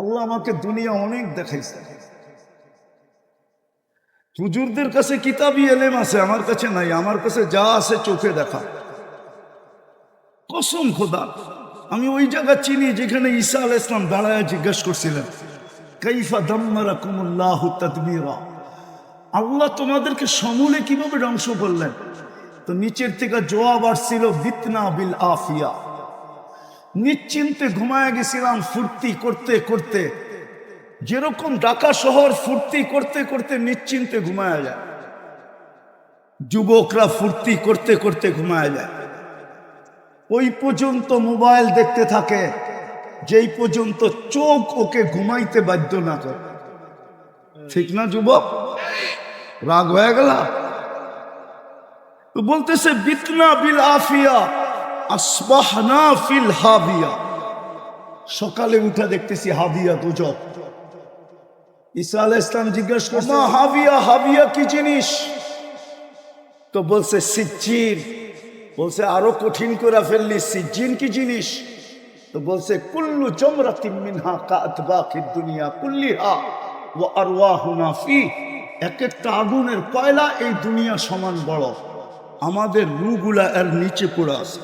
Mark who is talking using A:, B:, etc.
A: আল্লাহ আমাকে দুনিয়া অনেক দেখাইছে। হুজুরদের কাছে কিতাবই এলেম আছে, আমার কাছে নাই, আমার কাছে যা আছে চোখে দেখা। কসম খোদা, আমি ওই জায়গা চিনি যেখানে ঈসা আল ইসলাম দাঁড়ায় জিজ্ঞেস করছিলেন, কাইফা দাম্মারা কুমুল্লাহ আল্লাহ তোমাদেরকে সমূলে কীভাবে ধ্বংস করলেন? তো নিচের থেকে জবাব আসছিল বিতনা বিল আফিয়া। নিশ্চিন্তে ঘুমায় গেছিলাম ফুর্তি করতে করতে। যেরকম ঢাকা শহর ফুর্তি করতে করতে নিশ্চিন্তে ঘুমায় যায়। যুবকরা ফুর্তি করতে করতে ঘুমায় যায়। ওই পর্যন্ত মোবাইল দেখতে থাকে, যেই পর্যন্ত চোখ ওকে ঘুমাইতে বাধ্য না করে। ঠিক না যুবক? রাগ হয়ে গেল? বলতেছে, বিতনা বিল আফিয়া। আসবাহনা ফিল হাবিয়া সকালে উঠে দেখতেছি হাবিয়া দুজক ঈসা আলাহ ইসলাম জিজ্ঞেস করছে হাবিয়া হাবিয়া কি জিনিস? তো বলছে, সিজ্জিন। বলছে, আরও কঠিন করে ফেললি, সিজ্জিন কি জিনিস? তো বলছে, কুল্লু জমরাতিন মিনহা কাতবাকিদ দুনিয়া কুল্লিহা ওয়া আরওয়াহুনা ফি। এক একটা আগুনের কয়লা এই দুনিয়া সমান বড়। আমাদের রুগুলা এর নিচে পড়ে আছে।